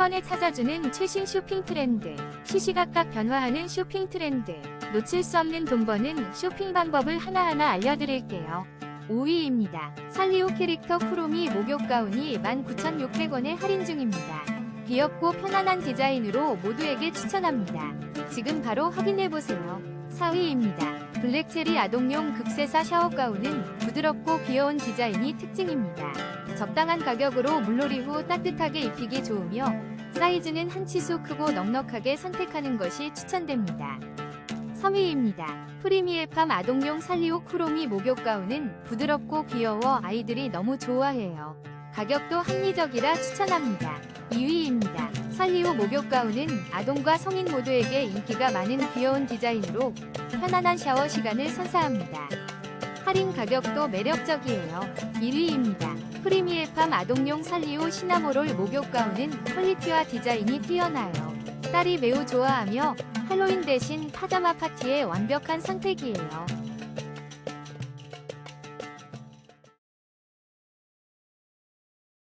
번에 찾아주는 최신 쇼핑 트렌드. 시시각각 변화하는 쇼핑 트렌드. 놓칠 수 없는 돈 버는 쇼핑 방법을 하나하나 알려드릴게요. 5위입니다. 살리오 캐릭터 쿠로미 목욕 가운이 19,600원에 할인 중입니다. 귀엽고 편안한 디자인으로 모두에게 추천합니다. 지금 바로 확인해보세요. 4위입니다. 블랙체리 아동용 극세사 샤워 가운은 부드럽고 귀여운 디자인이 특징입니다. 적당한 가격으로 물놀이 후 따뜻하게 입히기 좋으며 사이즈는 한 치수 크고 넉넉하게 선택하는 것이 추천됩니다. 3위입니다. 프리미에팜 아동용 살리오 쿠로미 목욕 가운은 부드럽고 귀여워 아이들이 너무 좋아해요. 가격도 합리적이라 추천합니다. 2위입니다. 살리오 목욕 가운은 아동과 성인 모두에게 인기가 많은 귀여운 디자인으로 편안한 샤워 시간을 선사합니다. 할인 가격도 매력적이에요. 1위입니다. 프리미 에팜 아동용 살리오 시나모롤 목욕 가운은 퀄리티와 디자인이 뛰어나요. 딸이 매우 좋아하며 할로윈 대신 파자마 파티에 완벽한 선택이에요.